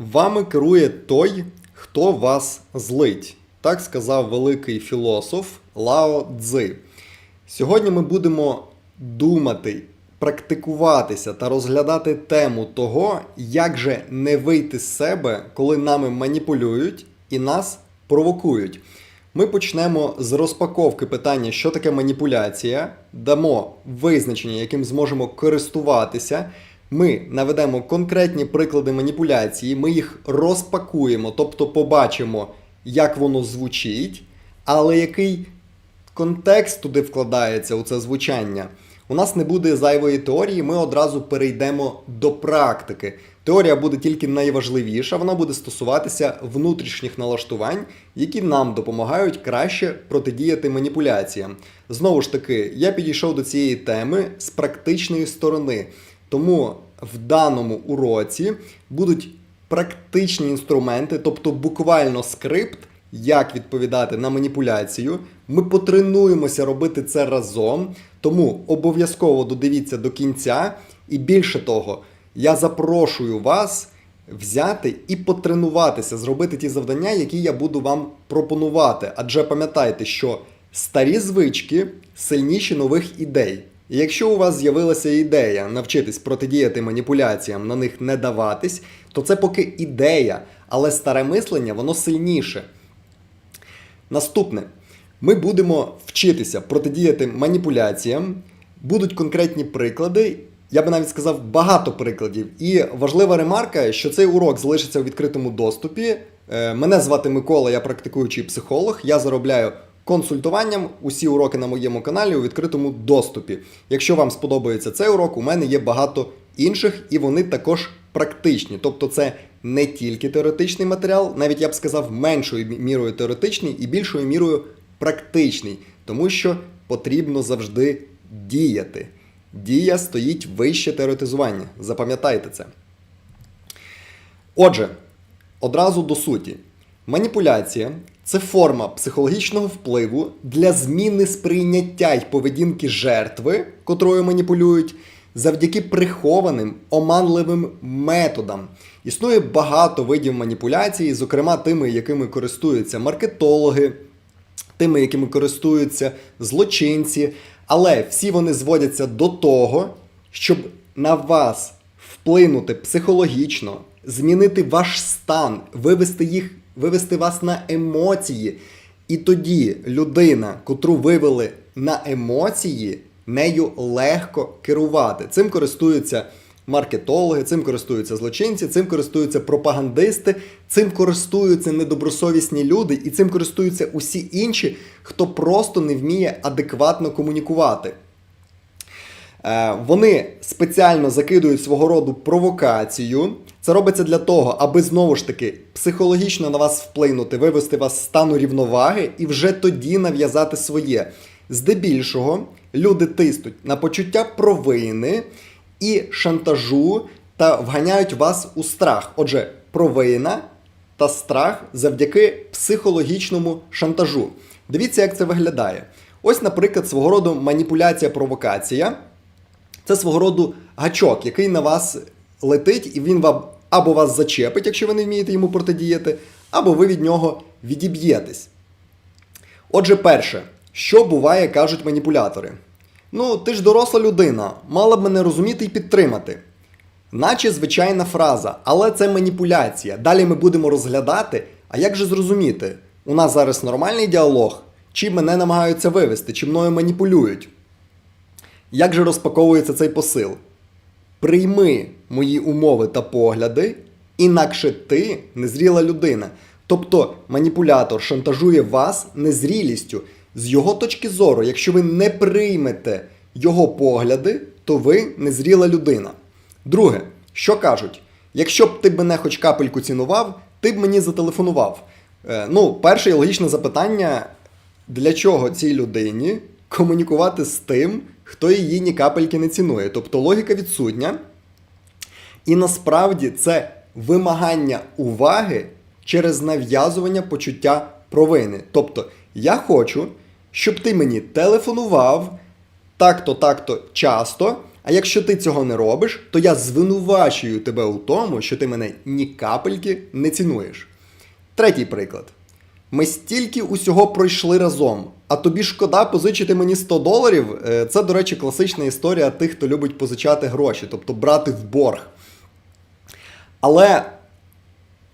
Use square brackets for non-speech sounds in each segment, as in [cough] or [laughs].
Вами керує той, хто вас злить. Так сказав великий філософ Лао Цзи. Сьогодні ми будемо думати, практикуватися та розглядати тему того, як же не вийти з себе, коли нами маніпулюють і нас провокують. Ми почнемо з розпаковки питання, що таке маніпуляція, дамо визначення, яким зможемо користуватися. Ми наведемо конкретні приклади маніпуляції, ми їх розпакуємо, тобто побачимо, як воно звучить, але який контекст туди вкладається у це звучання. У нас не буде зайвої теорії, ми одразу перейдемо до практики. Теорія буде тільки найважливіша, вона буде стосуватися внутрішніх налаштувань, які нам допомагають краще протидіяти маніпуляціям. Знову ж таки, я підійшов до цієї теми з практичної сторони. Тому в даному уроці будуть практичні інструменти, тобто буквально скрипт, як відповідати на маніпуляцію. Ми потренуємося робити це разом, тому обов'язково додивіться до кінця. І більше того, я запрошую вас взяти і потренуватися, зробити ті завдання, які я буду вам пропонувати. Адже пам'ятайте, що старі звички сильніші нових ідей. Якщо у вас з'явилася ідея навчитись протидіяти маніпуляціям, на них не даватись, то це поки ідея, але старе мислення воно сильніше. Наступне. Ми будемо вчитися протидіяти маніпуляціям, будуть конкретні приклади. Я би навіть сказав багато прикладів. І важлива ремарка, що цей урок залишиться у відкритому доступі. Е, Мене звати Микола, я практикуючий психолог. Я заробляю консультуванням. Усі уроки на моєму каналі у відкритому доступі. Якщо вам сподобається цей урок, у мене є багато інших, і вони також практичні. Тобто, це не тільки теоретичний матеріал, навіть я б сказав, меншою мірою теоретичний і більшою мірою практичний, тому що потрібно завжди діяти. Дія стоїть вище теоретизування. Запам'ятайте це. Отже, одразу до суті. Маніпуляція це форма психологічного впливу для зміни сприйняття й поведінки жертви, котрою маніпулюють, завдяки прихованим оманливим методам. Існує багато видів маніпуляції, зокрема тими, якими користуються маркетологи, тими, якими користуються злочинці, але всі вони зводяться до того, щоб на вас вплинути психологічно, змінити ваш стан, вивести їх, вивести вас на емоції. І тоді людина, котру вивели на емоції, нею легко керувати. Цим користуються маркетологи, цим користуються злочинці, цим користуються пропагандисти, цим користуються недобросовісні люди, і цим користуються усі інші, хто просто не вміє адекватно комунікувати. Е, Вони спеціально закидують свого роду провокацію. Це робиться для того, аби знову ж таки психологічно на вас вплинути, вивести вас з стану рівноваги і вже тоді нав'язати своє. Здебільшого люди тиснуть на почуття провини і шантажу та вганяють вас у страх. Отже, провина та страх завдяки психологічному шантажу. Дивіться, як це виглядає. Ось, наприклад, свого роду маніпуляція-провокація. Це свого роду гачок, який на вас летить, і він вам або вас зачепить, якщо ви не вмієте йому протидіяти, або ви від нього відіб'єтесь. Отже, перше, що буває, кажуть маніпулятори. Ну, ти ж доросла людина, мала б мене розуміти і підтримати. Наче звичайна фраза, але це маніпуляція. Далі ми будемо розглядати, а як же зрозуміти, у нас зараз нормальний діалог, чи мене намагаються вивести, чи мною маніпулюють. Як же розпаковується цей посил? Прийми мої умови та погляди, інакше ти незріла людина. Тобто маніпулятор шантажує вас незрілістю. З його точки зору, якщо ви не приймете його погляди, то ви незріла людина. Друге, що кажуть? Якщо б ти мене хоч капельку цінував, ти б мені зателефонував. Е, ну, перше і логічне запитання: для чого цій людині комунікувати з тим, хто її ні капельки не цінує? Тобто логіка відсутня. І насправді це вимагання уваги через нав'язування почуття провини. Тобто, я хочу, щоб ти мені телефонував так-то, так-то часто, А якщо ти цього не робиш, то я звинувачую тебе у тому, що ти мене ні капельки не цінуєш. Третій приклад. Ми стільки усього пройшли разом, а тобі шкода позичити мені 100 доларів. Е, Це, до речі, класична історія тих, хто любить позичати гроші, тобто брати в борг. Але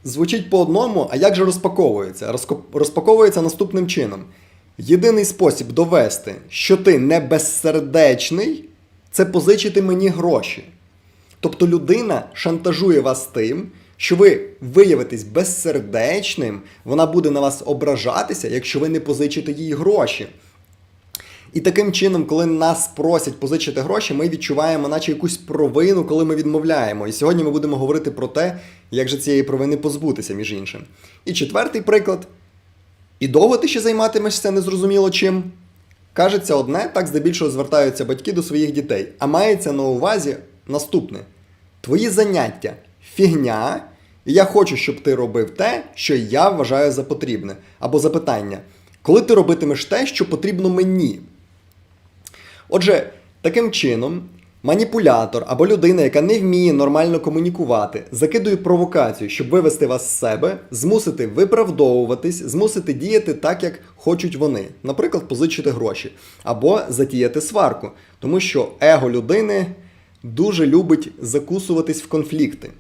звучить по одному, а як же розпаковується? Розпаковується наступним чином. Єдиний спосіб довести, що ти не безсердечний, це позичити мені гроші. Тобто людина шантажує вас тим, що ви виявитесь безсердечним, вона буде на вас ображатися, якщо ви не позичите їй гроші. І таким чином, коли нас просять позичити гроші, ми відчуваємо, наче якусь провину, коли ми відмовляємо. І сьогодні ми будемо говорити про те, як же цієї провини позбутися, між іншим. І четвертий приклад. І довго ти ще займатимешся незрозуміло чим? Кажеться одне, так здебільшого звертаються батьки до своїх дітей. А мається на увазі наступне: твої заняття фігня, і я хочу, щоб ти робив те, що я вважаю за потрібне. Або запитання: коли ти робитимеш те, що потрібно мені? Отже, таким чином, маніпулятор або людина, яка не вміє нормально комунікувати, закидує провокацію, щоб вивести вас з себе, змусити виправдовуватись, змусити діяти так, як хочуть вони, наприклад, позичити гроші, або затіяти сварку, тому що его людини дуже любить закусуватись в конфлікти.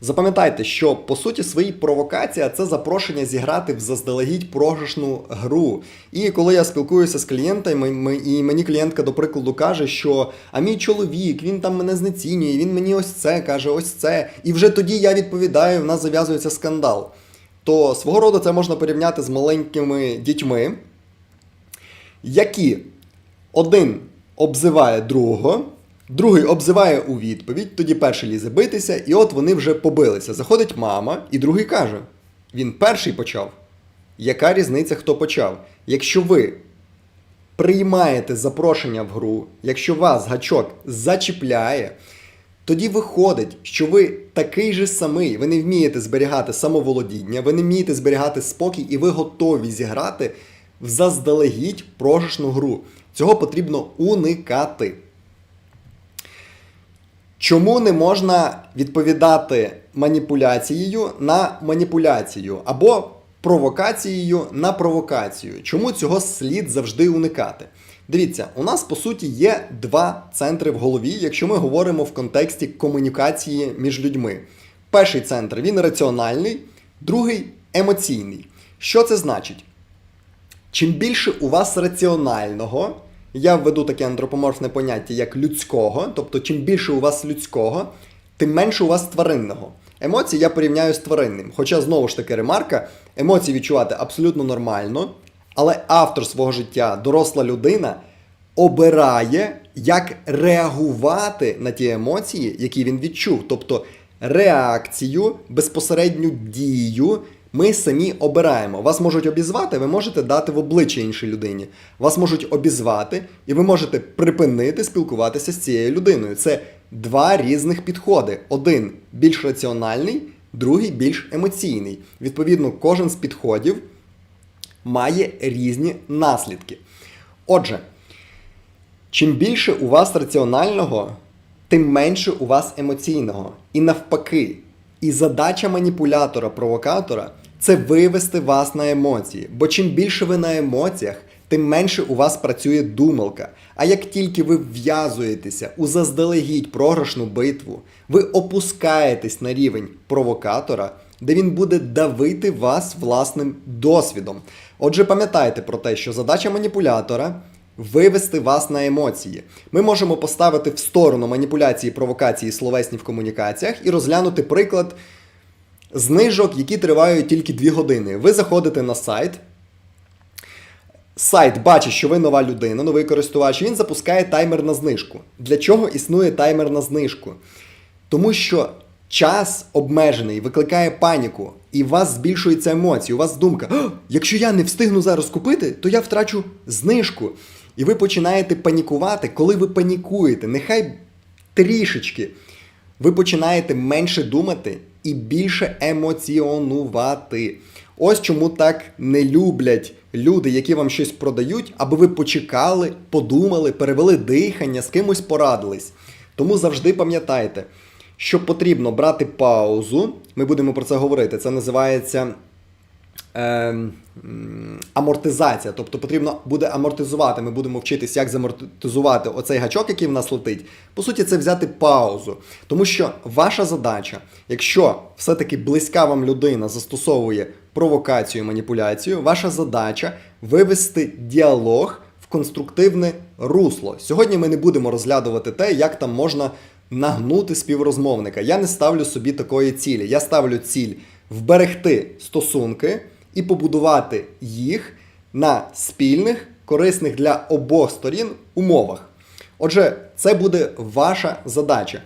Запам'ятайте, що по суті своїй провокація це запрошення зіграти в заздалегідь програшну гру. І коли я спілкуюся з клієнтами, і мені клієнтка, до прикладу, каже, що а мій чоловік, він там мене знецінює, він мені ось це каже, ось це. І вже тоді я відповідаю, в нас зав'язується скандал. То свого роду це можна порівняти з маленькими дітьми, які один обзиває другого, другий обзиває у відповідь, тоді перший лізе битися, і от вони вже побилися. Заходить мама, і другий каже: він перший почав. Яка різниця, хто почав? Якщо ви приймаєте запрошення в гру, якщо вас гачок зачіпляє, тоді виходить, що ви такий же самий, ви не вмієте зберігати самоволодіння, ви не вмієте зберігати спокій, і ви готові зіграти в заздалегідь програшну гру. Цього потрібно уникати. Чому не можна відповідати маніпуляцією на маніпуляцію або провокацією на провокацію? Чому цього слід завжди уникати? Дивіться, у нас по суті є два центри в голові, якщо ми говоримо в контексті комунікації між людьми. Перший центр він раціональний, другий емоційний. Що це значить? Чим більше у вас раціонального, я введу таке антропоморфне поняття як людського, тобто чим більше у вас людського, тим менше у вас тваринного. Емоції я порівняю з тваринним. Хоча знову ж таки ремарка, емоції відчувати абсолютно нормально, але автор свого життя, доросла людина, обирає, як реагувати на ті емоції, які він відчув. Тобто реакцію, безпосередню дію ми самі обираємо. Вас можуть обізвати, ви можете дати в обличчя іншій людині. Вас можуть обізвати, і ви можете припинити спілкуватися з цією людиною. Це два різних підходи: один більш раціональний, другий більш емоційний. Відповідно, кожен з підходів має різні наслідки. Отже, чим більше у вас раціонального, тим менше у вас емоційного. І навпаки, і задача маніпулятора-провокатора це вивести вас на емоції. Бо чим більше ви на емоціях, тим менше у вас працює думалка. А як тільки ви вв'язуєтеся у заздалегідь програшну битву, ви опускаєтесь на рівень провокатора, де він буде давити вас власним досвідом. Отже, пам'ятайте про те, що задача маніпулятора вивести вас на емоції. Ми можемо поставити в сторону маніпуляції, провокації словесні в комунікаціях і розглянути приклад знижок, які тривають тільки 2 години. Ви заходите на сайт. Сайт бачить, що ви нова людина, новий користувач, він запускає таймер на знижку. Для чого існує таймер на знижку? Тому що час обмежений викликає паніку, і у вас збільшуються емоції. У вас думка: якщо я не встигну зараз купити, то я втрачу знижку. І ви починаєте панікувати, коли ви панікуєте, нехай трішечки. Ви починаєте менше думати і більше емоціонувати. Ось чому так не люблять люди, які вам щось продають, аби ви почекали, подумали, перевели дихання, з кимось порадились. Тому завжди пам'ятайте, що потрібно брати паузу. Ми будемо про це говорити. Це називається амортизація. Тобто потрібно буде амортизувати. Ми будемо вчитись, як замортизувати оцей гачок, який в нас летить. По суті, це взяти паузу. Тому що ваша задача, якщо все-таки близька вам людина застосовує провокацію, маніпуляцію, ваша задача вивести діалог в конструктивне русло. Сьогодні ми не будемо розглядувати те, як там можна нагнути співрозмовника. Я не ставлю собі такої цілі. Я ставлю ціль вберегти стосунки і побудувати їх на спільних, корисних для обох сторін умовах. Отже, це буде ваша задача.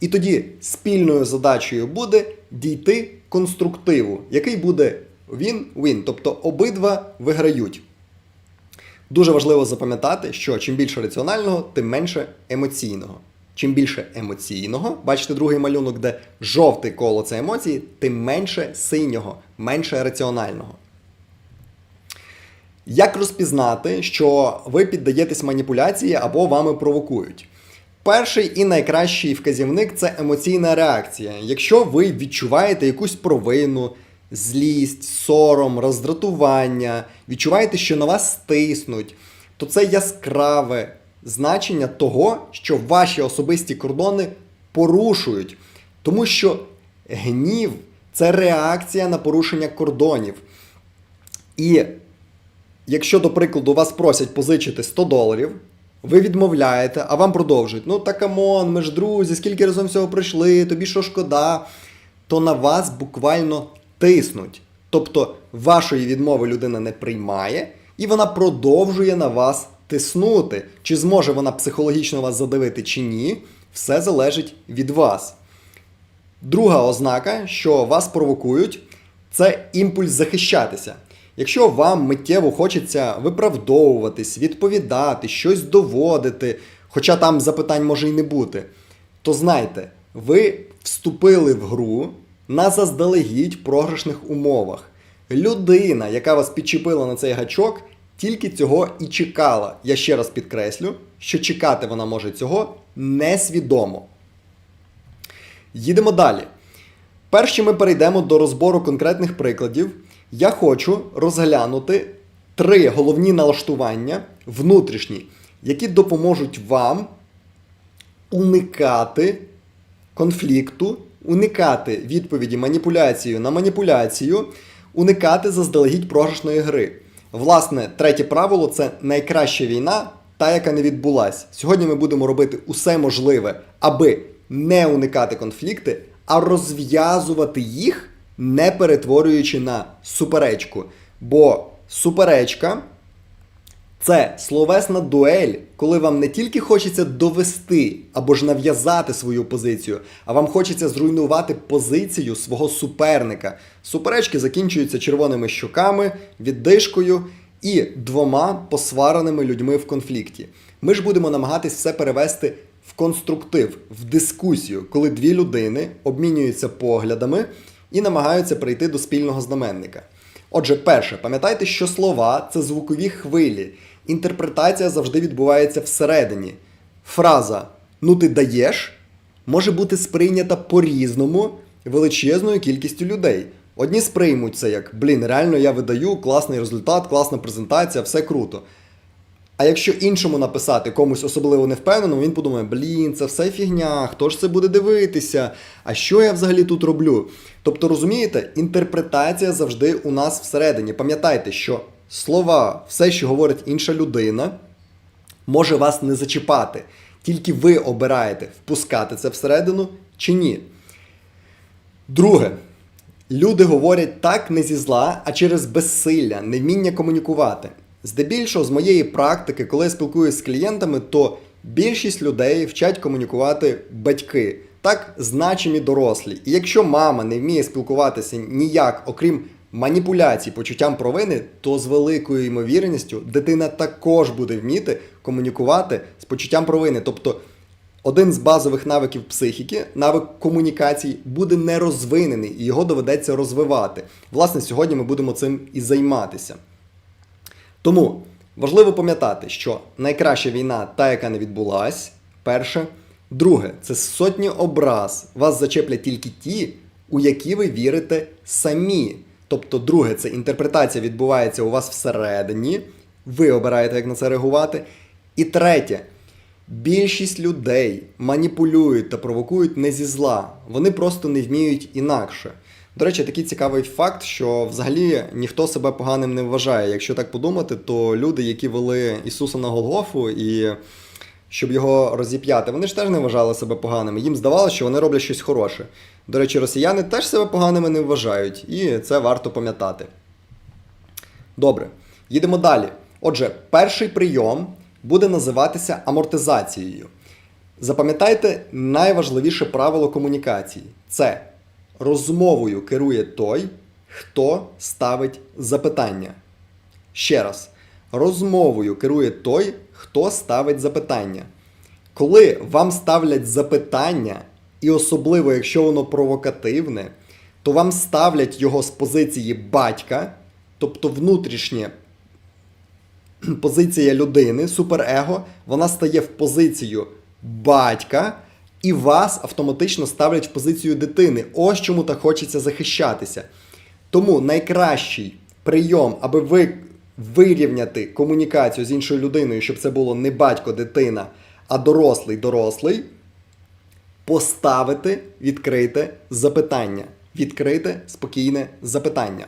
І тоді спільною задачею буде дійти конструктиву, який буде він-він, тобто обидва виграють. Дуже важливо запам'ятати, що чим більше раціонального, тим менше емоційного. Чим більше емоційного, бачите другий малюнок, де жовте коло це емоції, тим менше синього, менше раціонального. Як розпізнати, що ви піддаєтесь маніпуляції або вами провокують? Перший і найкращий вказівник це емоційна реакція. Якщо ви відчуваєте якусь провину, злість, сором, роздратування, відчуваєте, що на вас стиснуть, то це яскраве значення того, що ваші особисті кордони порушують. Тому що гнів це реакція на порушення кордонів. І якщо, до прикладу, вас просять позичити 100 доларів, ви відмовляєте, а вам продовжують: ну та камон, ми ж друзі, скільки разом всього пройшли, тобі що шкода, то на вас буквально тиснуть. Тобто вашої відмови людина не приймає, і вона продовжує на вас тиснути. Чи зможе вона психологічно вас задавити чи ні, все залежить від вас. Друга ознака, що вас провокують, це імпульс захищатися. Якщо вам миттєво хочеться виправдовуватись, відповідати, щось доводити, хоча там запитань може й не бути, то знайте, ви вступили в гру на заздалегідь програшних умовах. Людина, яка вас підчепила на цей гачок, тільки цього і чекала. Я ще раз підкреслю, що чекати вона може цього несвідомо. Їдемо далі. Перш ми перейдемо до розбору конкретних прикладів, я хочу розглянути три головні налаштування внутрішні, які допоможуть вам уникати конфлікту, уникати відповіді маніпуляцією на маніпуляцію, уникати заздалегідь програшної гри. Власне, третє правило це найкраща війна, та, яка не відбулась. Сьогодні ми будемо робити усе можливе, аби не уникати конфлікти, а розв'язувати їх, не перетворюючи на суперечку. Бо суперечка це словесна дуель, коли вам не тільки хочеться довести або ж нав'язати свою позицію, а вам хочеться зруйнувати позицію свого суперника. Суперечки закінчуються червоними щоками, віддишкою і двома посвареними людьми в конфлікті. Ми ж будемо намагатись все перевести в конструктив, в дискусію, коли дві людини обмінюються поглядами і намагаються прийти до спільного знаменника. Отже, перше, пам'ятайте, що слова це звукові хвилі. Інтерпретація завжди відбувається всередині. Фраза ну ти даєш може бути сприйнята по-різному величезною кількістю людей. Одні сприймуть це як блін, реально я видаю, класний результат, класна презентація, все круто. А якщо іншому написати комусь особливо невпевненому, він подумає, блін, це все фігня, хто ж це буде дивитися? А що я взагалі тут роблю? Тобто, розумієте, інтерпретація завжди у нас всередині. Пам'ятайте, що слова, все, що говорить інша людина, може вас не зачіпати. Тільки ви обираєте, впускати це всередину чи ні. Друге. Люди говорять так не зі зла, а через безсилля, невміння комунікувати. Здебільшого, з моєї практики, коли я спілкуюся з клієнтами, то більшість людей вчать комунікувати батьки, так значимі дорослі. І якщо мама не вміє спілкуватися ніяк, окрім маніпуляцій почуттям провини, то з великою ймовірністю дитина також буде вміти комунікувати з почуттям провини. Тобто один з базових навиків психіки, навик комунікацій, буде не розвинений і його доведеться розвивати. Власне, сьогодні ми будемо цим і займатися. Тому важливо пам'ятати, що найкраща війна та, яка не відбулась, перше. Друге, це сотні образ. Вас зачеплять тільки ті, у які ви вірите самі. Тобто, друге, це інтерпретація відбувається у вас всередині. Ви обираєте, як на це реагувати. І третє, більшість людей маніпулюють та провокують не зі зла. Вони просто не вміють інакше. До речі, такий цікавий факт, що взагалі ніхто себе поганим не вважає. Якщо так подумати, то люди, які вели Ісуса на Голгофу і щоб його розіп'яти, вони ж теж не вважали себе поганими. Їм здавалося, що вони роблять щось хороше. До речі, росіяни теж себе поганими не вважають, і це варто пам'ятати. Добре, їдемо далі. Отже, перший прийом буде називатися амортизацією. Запам'ятайте найважливіше правило комунікації: це розмовою керує той, хто ставить запитання. Ще раз, розмовою керує той, хто ставить запитання. Коли вам ставлять запитання, і особливо якщо воно провокативне, то вам ставлять його з позиції батька, тобто внутрішнє позиція людини, суперего, вона стає в позицію батька, і вас автоматично ставлять в позицію дитини. Ось чому так хочеться захищатися. Тому найкращий прийом, аби ви вирівняти комунікацію з іншою людиною, щоб це було не батько-дитина, а дорослий дорослий, поставити відкрите запитання. Відкрите спокійне запитання.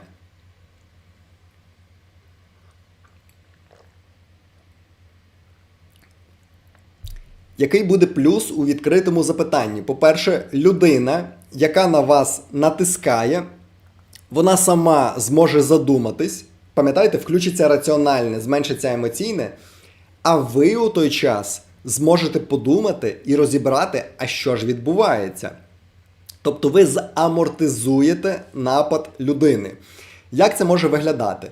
Який буде плюс у відкритому запитанні? По-перше, людина, яка на вас натискає, вона сама зможе задуматись. Пам'ятаєте, включиться раціональне, зменшиться емоційне, а ви у той час зможете подумати і розібрати, а що ж відбувається. Тобто ви замортизуєте напад людини. Як це може виглядати?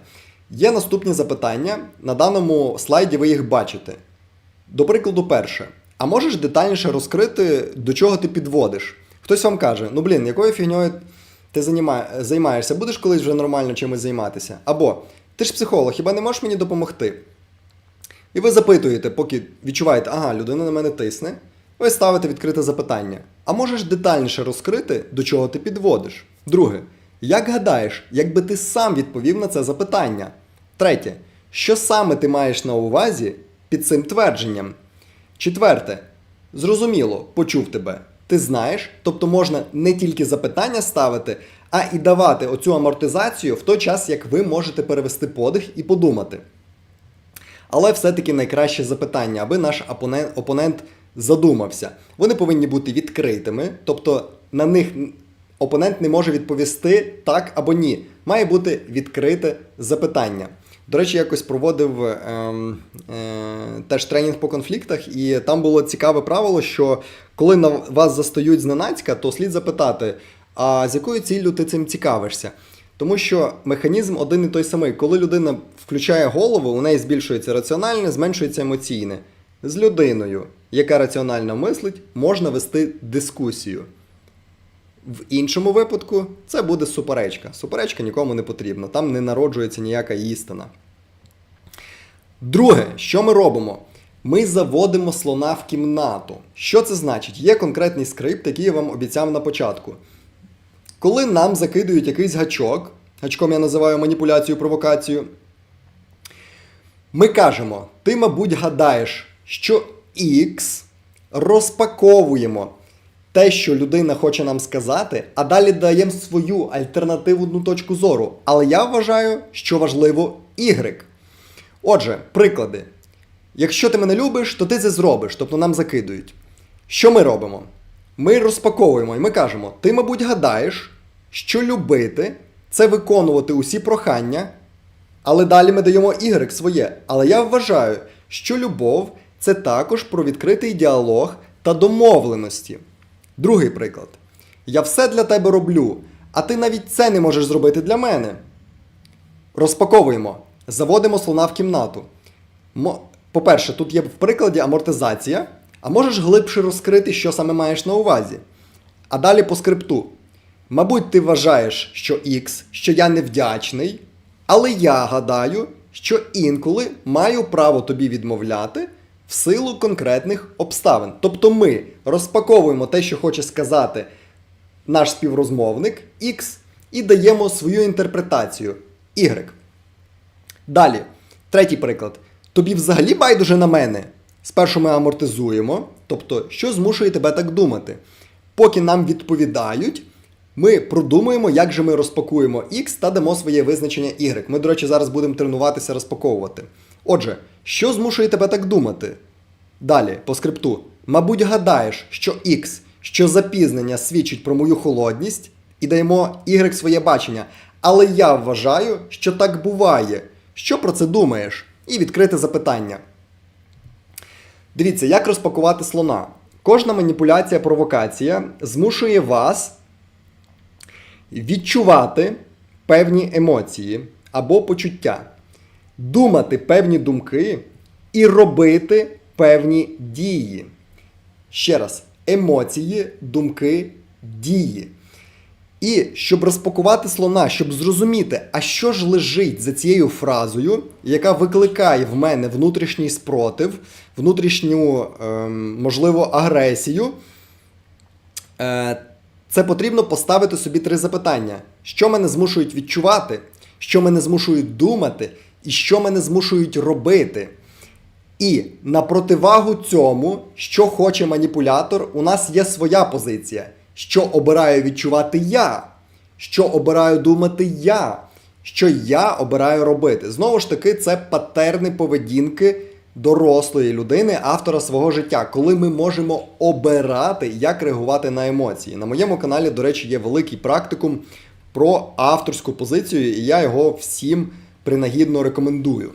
Є наступні запитання. На даному слайді ви їх бачите. До прикладу, перше. А можеш детальніше розкрити, до чого ти підводиш? Хтось вам каже: ну блін, якою фігньою ти займаєшся, будеш колись вже нормально чимось займатися? Або ти ж психолог, хіба не можеш мені допомогти? І ви запитуєте, поки відчуваєте, ага, людина на мене тисне, ви ставите відкрите запитання. А можеш детальніше розкрити, до чого ти підводиш? Друге, як гадаєш, якби ти сам відповів на це запитання? Третє, що саме ти маєш на увазі під цим твердженням? Четверте, зрозуміло, почув тебе. Ти знаєш, тобто можна не тільки запитання ставити, а і давати оцю амортизацію в той час, як ви можете перевести подих і подумати. Але все-таки найкраще запитання, аби наш опонент, опонент задумався. Вони повинні бути відкритими, тобто на них опонент не може відповісти так або ні. Має бути відкрите запитання. До речі, якось проводив ем, е, теж тренінг по конфліктах, і там було цікаве правило, що коли на вас застають зненацька, то слід запитати, а з якою ціллю ти цим цікавишся? Тому що механізм один і той самий. Коли людина включає голову, у неї збільшується раціональне, зменшується емоційне. З людиною, яка раціонально мислить, можна вести дискусію. В іншому випадку це буде суперечка. Суперечка нікому не потрібна, там не народжується ніяка істина. Друге, що ми робимо? Ми заводимо слона в кімнату. Що це значить? Є конкретний скрипт, який я вам обіцяв на початку. Коли нам закидують якийсь гачок, гачком я називаю маніпуляцію, провокацію, ми кажемо, ти, мабуть, гадаєш, що X розпаковуємо те, що людина хоче нам сказати, а далі даємо свою альтернативну точку зору. Але я вважаю, що важливо Y. Отже, приклади. Якщо ти мене любиш, то ти це зробиш, тобто нам закидують. Що ми робимо? Ми розпаковуємо і ми кажемо: ти, мабуть, гадаєш, що любити це виконувати усі прохання, але далі ми даємо Y своє. Але я вважаю, що любов це також про відкритий діалог та домовленості. Другий приклад. Я все для тебе роблю, а ти навіть це не можеш зробити для мене. Розпаковуємо. Заводимо слона в кімнату. По-перше, тут є в прикладі амортизація, А можеш глибше розкрити, що саме маєш на увазі? А далі по скрипту. Мабуть, ти вважаєш, що X, що я невдячний, але я гадаю, що інколи маю право тобі відмовляти в силу конкретних обставин. Тобто ми розпаковуємо те, що хоче сказати наш співрозмовник X, і даємо свою інтерпретацію Y. Далі, третій приклад. Тобі взагалі байдуже на мене. Спершу ми амортизуємо, тобто, що змушує тебе так думати. Поки нам відповідають, ми продумуємо, як же ми розпакуємо X та дамо своє визначення Y. Ми, до речі, зараз будемо тренуватися розпаковувати. Отже, що змушує тебе так думати? Далі, по скрипту. Мабуть, гадаєш, що X, що запізнення свідчить про мою холодність, і даємо Y своє бачення. Але я вважаю, що так буває. Що про це думаєш? І відкрите запитання. Дивіться, як розпакувати слона. Кожна маніпуляція, провокація змушує вас відчувати певні емоції або почуття, думати певні думки і робити певні дії. Ще раз, емоції, думки, дії. І щоб розпакувати слона, щоб зрозуміти, а що ж лежить за цією фразою, яка викликає в мене внутрішній спротив, внутрішню, ем, можливо, агресію, е, це потрібно поставити собі три запитання: що мене змушують відчувати, що мене змушують думати, і що мене змушують робити. І на противагу цьому, що хоче маніпулятор, у нас є своя позиція, що обираю відчувати я, що обираю думати я, що я обираю робити. Знову ж таки, це патерни поведінки дорослої людини, автора свого життя, коли ми можемо обирати, як реагувати на емоції. На моєму каналі, до речі, є великий практикум про авторську позицію, і я його всім принагідно рекомендую.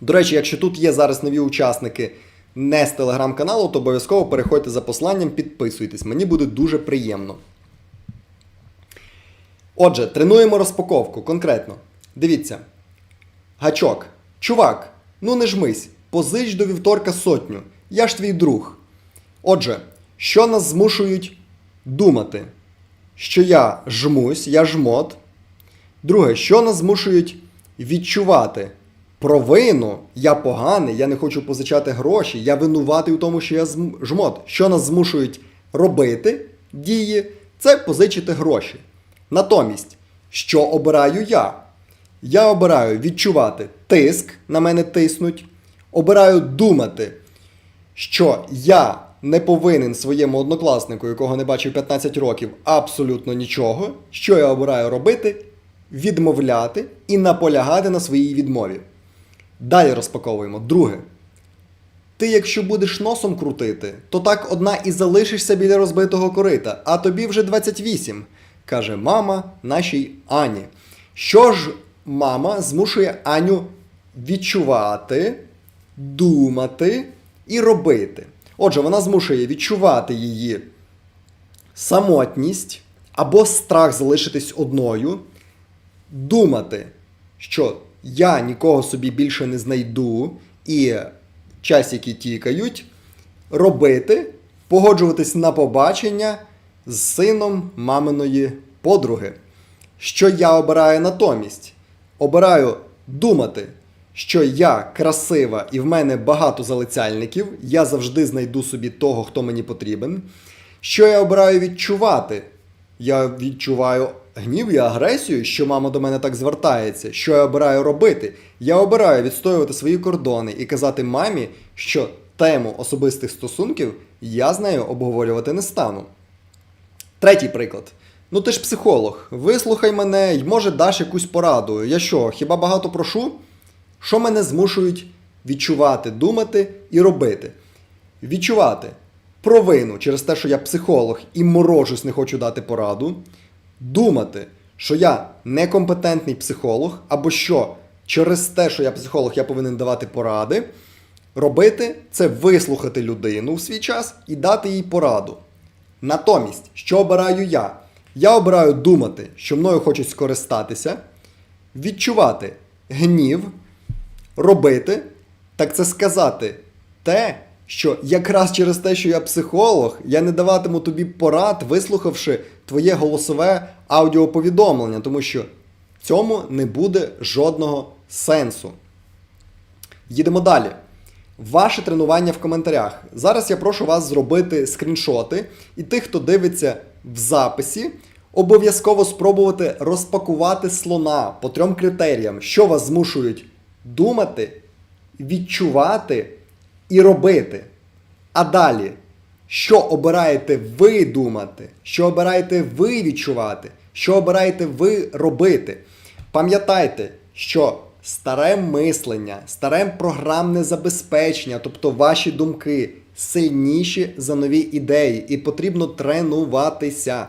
До речі, якщо тут є зараз нові учасники не з телеграм-каналу, то обов'язково переходьте за посланням, підписуйтесь. Мені буде дуже приємно. Отже, тренуємо розпаковку конкретно. Дивіться. Гачок. Чувак, ну не жмись, позич до вівторка сотню. Я ж твій друг. Отже, що нас змушують думати? Що я жмусь, я жмот. Друге, що нас змушують відчувати? Провину, я поганий, я не хочу позичати гроші, я винуватий у тому, що я жмот. Що нас змушують робити дії, це позичити гроші. Натомість, що обираю я? Я обираю відчувати тиск, на мене тиснуть, обираю думати, що я не повинен своєму однокласнику, якого не бачив 15 років, абсолютно нічого. Що я обираю робити? Відмовляти і наполягати на своїй відмові. Далі розпаковуємо. Друге. Ти, якщо будеш носом крутити, то так одна і залишишся біля розбитого корита, а тобі вже 28, каже мама нашій Ані. Що ж мама змушує Аню відчувати, думати і робити? Отже, вона змушує відчувати її самотність або страх залишитись одною, думати, що я нікого собі більше не знайду, і часики тікають, робити, погоджуватись на побачення з сином маминої подруги. Що я обираю натомість? Обираю думати, що я красива і в мене багато залицяльників, я завжди знайду собі того, хто мені потрібен. Що я обираю відчувати? Я відчуваю гнів і агресію, що мама до мене так звертається. Що я обираю робити? Я обираю відстоювати свої кордони і казати мамі, що тему особистих стосунків я з нею обговорювати не стану. Третій приклад. Ну ти ж психолог, вислухай мене й може даш якусь пораду. Я що, хіба багато прошу? Що мене змушують відчувати, думати і робити? Відчувати провину через те, що я психолог і морожусь, не хочу дати пораду. Думати, що я некомпетентний психолог, або що через те, що я психолог, я повинен давати поради. Робити це вислухати людину в свій час і дати їй пораду. Натомість, що обираю я? Я обираю думати, що мною хочуть скористатися, відчувати гнів, робити, так це сказати те, що якраз через те, що я психолог, я не даватиму тобі порад, вислухавши твоє голосове аудіоповідомлення, тому що в цьому не буде жодного сенсу. Їдемо далі. Ваше тренування в коментарях. Зараз я прошу вас зробити скріншоти, і тих, хто дивиться в записі, обов'язково спробувати розпакувати слона по трьом критеріям, що вас змушують думати, відчувати і робити. А далі, що обираєте ви думати, що обираєте ви відчувати, що обираєте ви робити. Пам'ятайте, що старе мислення, старе програмне забезпечення, тобто ваші думки, сильніші за нові ідеї, і потрібно тренуватися.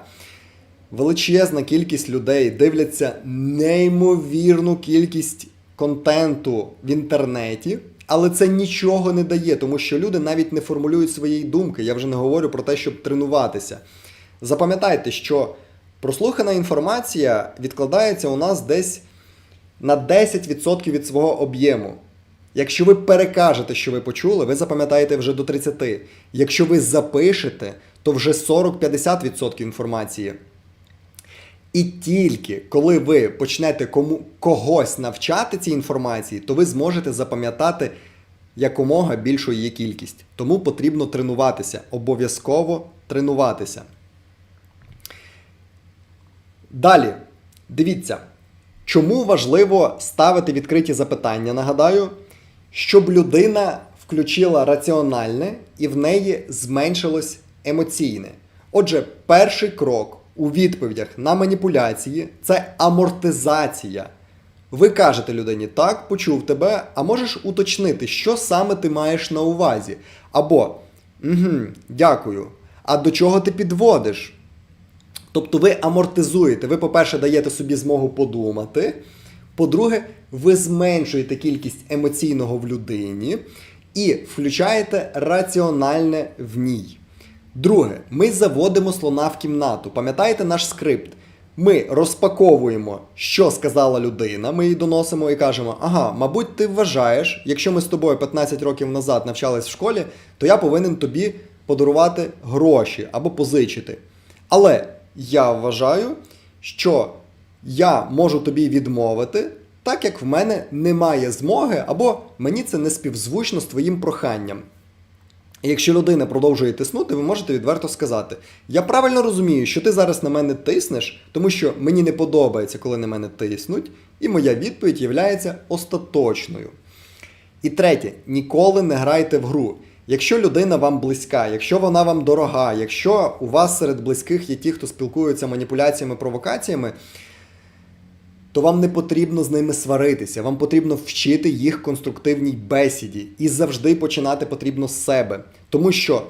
Величезна кількість людей дивляться неймовірну кількість контенту в інтернеті, але це нічого не дає, тому що люди навіть не формулюють своєї думки. Я вже не говорю про те, щоб тренуватися. Запам'ятайте, що прослухана інформація відкладається у нас десь на 10% від свого об'єму. Якщо ви перекажете, що ви почули, ви запам'ятаєте вже до 30. Якщо ви запишете, то вже 40-50% інформації. І тільки коли ви почнете кому, когось навчати цій інформації, то ви зможете запам'ятати якомога більшу її кількість. Тому потрібно тренуватися, обов'язково тренуватися. Далі, дивіться, чому важливо ставити відкриті запитання, нагадаю, щоб людина включила раціональне і в неї зменшилось емоційне. Отже, перший крок у відповідях на маніпуляції це амортизація. Ви кажете людині, так, почув тебе, а можеш уточнити, що саме ти маєш на увазі. Або угу, дякую. А до чого ти підводиш? Тобто ви амортизуєте. Ви, по-перше, даєте собі змогу подумати. По-друге, ви зменшуєте кількість емоційного в людині і включаєте раціональне в ній. Друге, ми заводимо слона в кімнату. Пам'ятаєте наш скрипт? Ми розпаковуємо, що сказала людина, ми їй доносимо і кажемо: ага, мабуть, ти вважаєш, якщо ми з тобою 15 років назад навчались в школі, то я повинен тобі подарувати гроші або позичити. Але я вважаю, що я можу тобі відмовити, так як в мене немає змоги, або мені це не співзвучно з твоїм проханням. Якщо людина продовжує тиснути, ви можете відверто сказати: Я правильно розумію, що ти зараз на мене тиснеш, тому що мені не подобається, коли на мене тиснуть, і моя відповідь є остаточною. І третє, ніколи не грайте в гру. Якщо людина вам близька, якщо вона вам дорога, якщо у вас серед близьких є ті, хто спілкуються маніпуляціями, провокаціями, то вам не потрібно з ними сваритися, вам потрібно вчити їх конструктивній бесіді. І завжди починати потрібно з себе. Тому що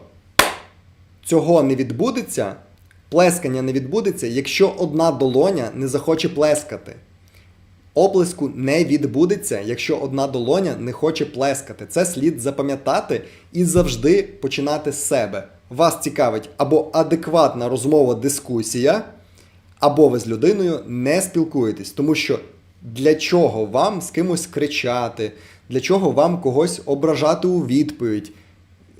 цього не відбудеться, плескання не відбудеться, якщо одна долоня не захоче плескати. Оплеску не відбудеться, якщо одна долоня не хоче плескати. Це слід запам'ятати і завжди починати з себе. Вас цікавить або адекватна розмова, дискусія, або ви з людиною не спілкуєтесь. Тому що для чого вам з кимось кричати, для чого вам когось ображати у відповідь?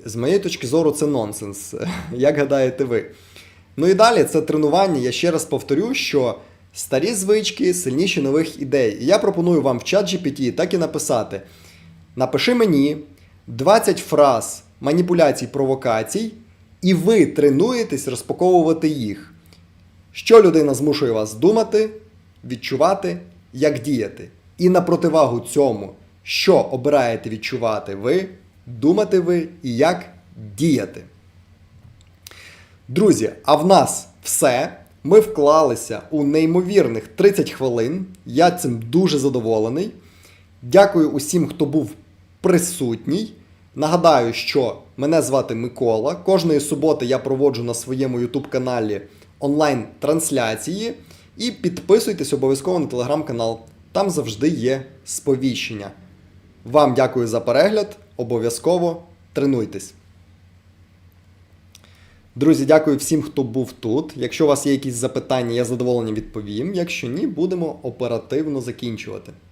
З моєї точки зору, це нонсенс. [laughs] Як гадаєте ви? Ну і далі це тренування. Я ще раз повторю, що старі звички сильніші нових ідей. І я пропоную вам в чат GPT так і написати: напиши мені 20 фраз маніпуляцій, провокацій, і ви тренуєтесь розпаковувати їх. Що людина змушує вас думати, відчувати, як діяти. І на противагу цьому, що обираєте відчувати ви, думати ви і як діяти. Друзі, а в нас все. Ми вклалися у неймовірних 30 хвилин. Я цим дуже задоволений. Дякую усім, хто був присутній. Нагадаю, що мене звати Микола. Кожної суботи я проводжу на своєму YouTube каналі онлайн-трансляції. І підписуйтесь обов'язково на телеграм-канал. Там завжди є сповіщення. Вам дякую за перегляд. Обов'язково тренуйтесь. Друзі, дякую всім, хто був тут. Якщо у вас є якісь запитання, я з задоволенням відповім. Якщо ні, будемо оперативно закінчувати.